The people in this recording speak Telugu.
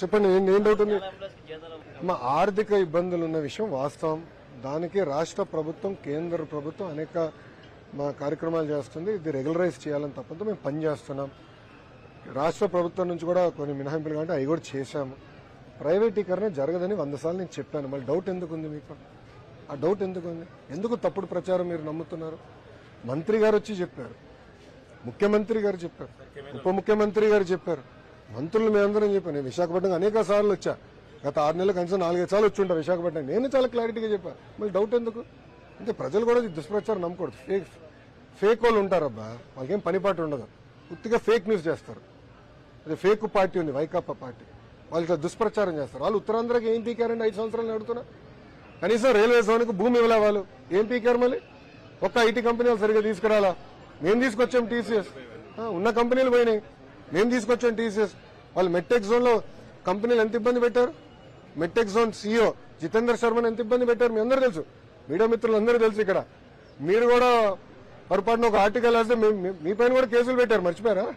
చెప్పండి ఏం ఏం డౌట్ ఉంది మా ఆర్థిక ఇబ్బందులు ఉన్న విషయం వాస్తవం. దానికి రాష్ట్ర ప్రభుత్వం కేంద్ర ప్రభుత్వం అనేక మా కార్యక్రమాలు చేస్తుంది. ఇది రెగ్యులరైజ్ చేయాలని తప్పంతో మేము పని చేస్తున్నాం. రాష్ట్ర ప్రభుత్వం నుంచి కూడా కొన్ని మినహాయింపులు కాబట్టి అవి కూడా చేశాము. ప్రైవేటీకరణ జరగదని వంద సార్లు నేను చెప్పాను. మళ్ళీ డౌట్ ఎందుకు ఉంది మీకు? ఆ డౌట్ ఎందుకు ఉంది ఎందుకు తప్పుడు ప్రచారం మీరు నమ్ముతున్నారు? మంత్రి గారు వచ్చి చెప్పారు. ముఖ్యమంత్రి గారు చెప్పారు. ఉప ముఖ్యమంత్రి గారు చెప్పారు. మంత్రులు మేమందరం చెప్పాను నేను విశాఖపట్నం అనేక సార్లు వచ్చా. గత ఆరు నెలలు కనీసం నాలుగైదు సార్లు వచ్చి ఉంటా విశాఖపట్నం నేను చాలా క్లారిటీగా చెప్పాను మళ్ళీ డౌట్ ఎందుకు? అంటే ప్రజలు కూడా దుష్ప్రచారం నమ్మకూడదు. ఫేక్ ఫేక్ వాళ్ళు ఉంటారబ్బా. వాళ్ళకేం పనిపాటు ఉండదు. పూర్తిగా ఫేక్ న్యూస్ చేస్తారు. అదే ఫేక్ పార్టీ ఉంది వైకాపా పార్టీ. వాళ్ళు ఇట్లా దుష్ప్రచారం చేస్తారు. వాళ్ళు ఉత్తరాంధ్రకి ఏం పీకారండి ఐదు సంవత్సరాలు నడుతున్నా? కనీసం రైల్వే జోన్కి భూమి ఇవ్వలే వాళ్ళు. ఏం పీకారు మళ్ళీ? ఒక్క ఐటీ కంపెనీ వాళ్ళు సరిగ్గా తీసుకురాలా? మేము తీసుకొచ్చాం టీసీఎస్. ఉన్న కంపెనీలు పోయినాయి. మేము తీసుకొచ్చాం టీసీఎస్. వాళ్ళు మెట్టెక్ జోన్లో కంపెనీలు ఎంత ఇబ్బంది పెట్టారు? మెట్టెక్ జోన్ సీఈఓ జితేందర్ శర్మని ఎంత ఇబ్బంది పెట్టారు? మీ అందరూ తెలుసు. మీడియా మిత్రులు అందరూ తెలుసు ఇక్కడ. మీరు కూడా పొరపాటున ఒక ఆర్టికల్ వేస్తే మీ- మీ- మీ పైన కూడా కేసులు పెట్టారు. మర్చిపోయారా?